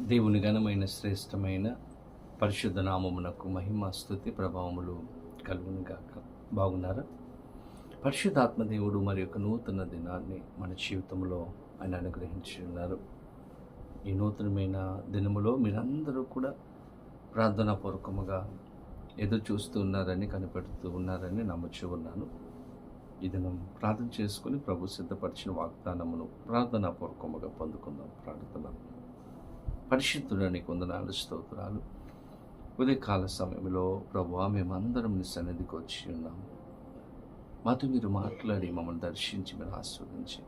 దేవుని ఘనమైన శ్రేష్టమైన పరిశుద్ధ నామమునకు మహిమ స్థుతి ప్రభావములు కలుగును గాక. బాగున్నారా? పరిశుద్ధాత్మ దేవుడు మరి యొక్క నూతన దినాన్ని మన జీవితంలో ఆయన అనుగ్రహించి ఉన్నారు. ఈ నూతనమైన దినములో మీరందరూ కూడా ప్రార్థనా పూర్వకముగా ఎదురు చూస్తూ ఉన్నారని కనిపెడుతూ ఉన్నారని నమ్ముచూ ఉన్నాను. ఈ దినం ప్రార్థన చేసుకుని ప్రభు సిద్ధపరిచిన వాగ్దానమును ప్రార్థనా పూర్వకముగా పొందుకుందాం ప్రార్థన పరిశుద్ధుడానికి వందనాలు స్తోత్రాలు. ఉదయకాల సమయంలో ప్రభు మేమందరం నీ సన్నిధికి వచ్చి ఉన్నాము మాతో మీరు మాట్లాడి మమ్మల్ని దర్శించి మీరు ఆస్వాదించి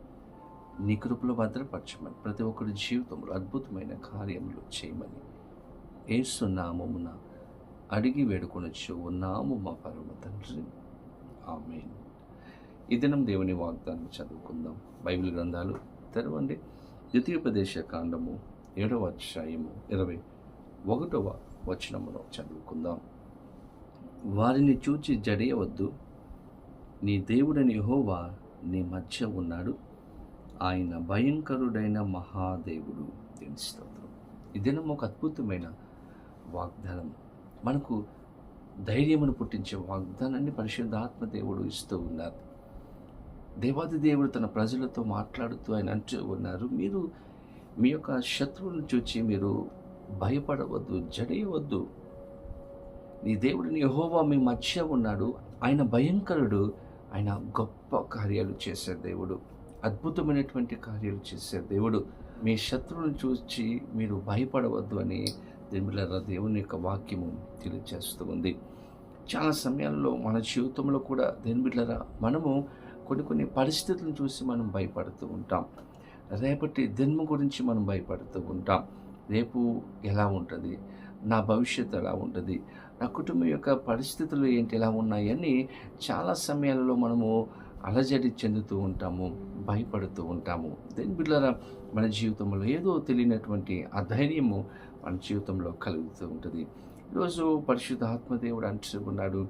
నీ కృపలో భద్రపరచమని ప్రతి ఒక్కరి జీవితంలో అద్భుతమైన కార్యములు చేయమని ఏసునామమున అడిగి వేడుకొనొచ్చు ఉన్నాము మా పరమ తండ్రి. ఆమె ఈ దినం దేవుని వాగ్దానం చదువుకుందాం. బైబిల్ గ్రంథాలు తెరవండి. ద్వితీయోపదేశ కాండము ఏడవ అధ్యాయము ఇరవై ఒకటవ వచనమును చదువుకుందాం. వారిని చూచి జడియవద్దు నీ దేవుడని యెహోవా నీ మధ్య ఉన్నాడు. ఆయన భయంకరుడైన మహాదేవుడు దీని స్తోత్రం. ఈ దినం ఒక అద్భుతమైన వాగ్దానం. మనకు ధైర్యమును పుట్టించే వాగ్దానాన్ని పరిశుద్ధాత్మ దేవుడు ఇస్తూ ఉన్నారు. దేవాది దేవుడు తన ప్రజలతో మాట్లాడుతూ ఆయన అంటూ ఉన్నారు. మీరు మీ యొక్క శత్రువులను చూచి మీరు భయపడవద్దు జడేయవద్దు. నీ దేవుడిని యహోవా మీ మధ్య ఉన్నాడు. ఆయన భయంకరుడు. ఆయన గొప్ప కార్యాలు చేసే దేవుడు. అద్భుతమైనటువంటి కార్యాలు చేసే దేవుడు. మీ శత్రువులను చూచి మీరు భయపడవద్దు అని దేవుల దేవుని యొక్క వాక్యము తెలియజేస్తూ ఉంది. చాలా సమయాల్లో మన జీవితంలో కూడా దేని బిడ్డరా మనము కొన్ని కొన్ని పరిస్థితులను చూసి మనం భయపడుతూ ఉంటాం. రేపటి జన్మ గురించి మనం భయపడుతూ ఉంటాం. రేపు ఎలా ఉంటుంది? నా భవిష్యత్తు ఎలా ఉంటుంది? నా కుటుంబం యొక్క పరిస్థితులు ఏంటి? ఎలా ఉన్నాయని చాలా సమయాలలో మనము అలజడి చెందుతూ ఉంటాము భయపడుతూ ఉంటాము. దేని బిడ్డరా మన జీవితంలో ఏదో తెలియనటువంటి ఆ ధైర్యము మన జీవితంలో కలుగుతూ ఉంటుంది. ఈరోజు పరిశుద్ధ ఆత్మదేవుడు అంటున్నాడు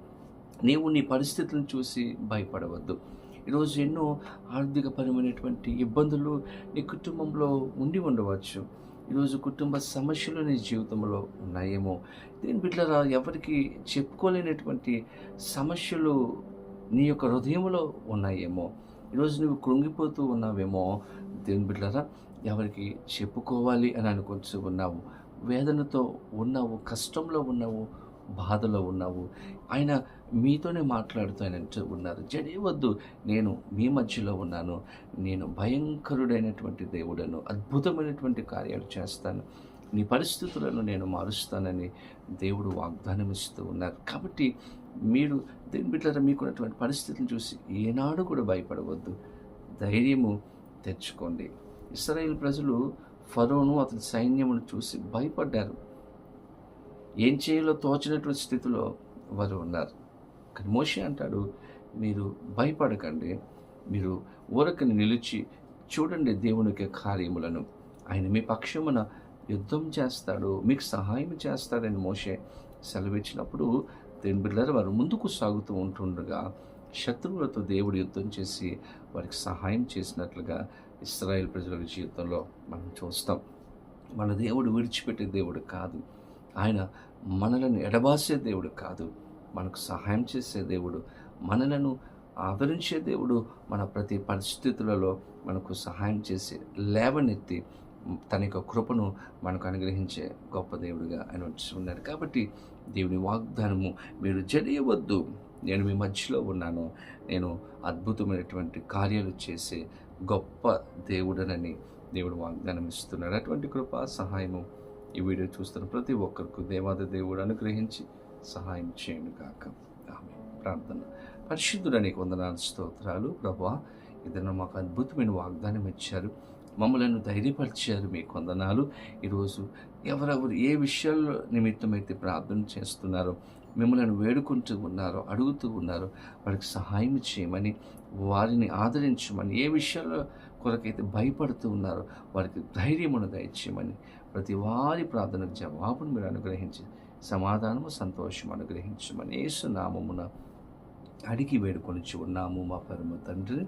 నీవు నీ పరిస్థితులను చూసి భయపడవద్దు. ఈరోజు ఎన్నో ఆర్థికపరమైనటువంటి ఇబ్బందులు నీ కుటుంబంలో ఉండి ఉండవచ్చు. ఈరోజు కుటుంబ సమస్యలు నీ జీవితంలో ఉన్నాయేమో. దీని బిడ్డరా ఎవరికి చెప్పుకోలేనటువంటి సమస్యలు నీ యొక్క హృదయంలో ఉన్నాయేమో. ఈరోజు నువ్వు కృంగిపోతూ ఉన్నావేమో. దేని బిడ్డరా ఎవరికి చెప్పుకోవాలి అని అనుకుంటూ ఉన్నావు. వేదనతో ఉన్నావు కష్టంలో ఉన్నావు. బాధలో ఉన్నావు. ఆయన మీతోనే మాట్లాడుతూ ఆయన ఉన్నారు. జడేవద్దు నేను మీ మధ్యలో ఉన్నాను. నేను భయంకరుడైనటువంటి దేవుడను అద్భుతమైనటువంటి కార్యాలు చేస్తాను. నీ పరిస్థితులను నేను మారుస్తానని దేవుడు వాగ్దానం ఇస్తూ ఉన్నారు. కాబట్టి మీరు దేని బిడ్డల మీకున్నటువంటి పరిస్థితిని చూసి ఏనాడు కూడా భయపడవద్దు. ధైర్యము తెచ్చుకోండి. ఇస్రాయేల్ ప్రజలు ఫరోను అతని సైన్యమును చూసి భయపడ్డారు. ఏం చేయాలో తోచినటువంటి స్థితిలో వారు ఉన్నారు. కానీ మోషే అంటాడు మీరు భయపడకండి. మీరు ఊరకని నిలిచి చూడండి దేవునికి కార్యములను. ఆయన మీ పక్షమున యుద్ధం చేస్తాడు మీకు సహాయం చేస్తాడని మోషే సెలవిచ్చినప్పుడు దేని బిడ్డలు వారు ముందుకు సాగుతూ ఉంటుండగా శత్రువులతో దేవుడు యుద్ధం చేసి వారికి సహాయం చేసినట్లుగా ఇస్రాయేల్ ప్రజల జీవితంలో మనం చూస్తాం. మన దేవుడు విడిచిపెట్టే దేవుడు కాదు. ఆయన మనలను ఎడబాసే దేవుడు కాదు మనకు సహాయం చేసే దేవుడు మనలను ఆదరించే దేవుడు మన ప్రతి పరిస్థితులలో మనకు సహాయం చేసి లేవనెత్తి తన యొక్క కృపను మనకు అనుగ్రహించే గొప్ప దేవుడిగా ఆయన ఉన్నారు. ఉన్నాడు కాబట్టి దేవుని వాగ్దానము మీరు జడియవద్దు. నేను మీ మధ్యలో ఉన్నాను. నేను అద్భుతమైనటువంటి కార్యాలు చేసే గొప్ప దేవుడనని దేవుడు వాగ్దానం ఇస్తున్నాడు అటువంటి కృప సహాయము ఈ వీడియో చూస్తున్న ప్రతి ఒక్కరికి దేవాది దేవుడు అనుగ్రహించి సహాయం చేయండి కాక ఆమె ప్రార్థన. పరిశుద్ధుడనికి వందనాలు స్తోత్రాలు ప్రభా ఏదైనా మాకు అద్భుతమైన వాగ్దానం ఇచ్చారు. మమ్మలను ధైర్యపరిచారు మీ కొందనాలు ఈరోజు ఎవరెవరు ఏ విషయాల్లో నిమిత్తమైతే ప్రార్థన చేస్తున్నారో మిమ్మల్ని వేడుకుంటూ ఉన్నారో అడుగుతూ ఉన్నారో వారికి సహాయం చేయమని వారిని ఆదరించమని ఏ విషయాల్లో కొరకైతే భయపడుతూ ఉన్నారో. వారికి ధైర్యమును దయచేయమని ప్రతి వారి ప్రార్థనకు జవాబును మీరు అనుగ్రహించి సమాధానము సంతోషం అనుగ్రహించమని యేసు నామమున అడిగి వేడుకొని ఉన్నాము మా పరమ తండ్రి.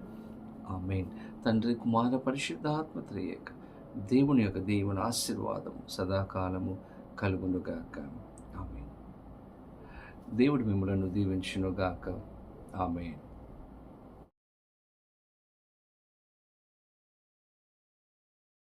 ఆమెన్. తండ్రి కుమార పరిశుద్ధాత్మ త్రియక దేవుని యొక్క దేవుని ఆశీర్వాదము సదాకాలము కలుగునుగాక. ఆమె దేవుడు మిమ్మలను దీవించునుగాక. ఆమె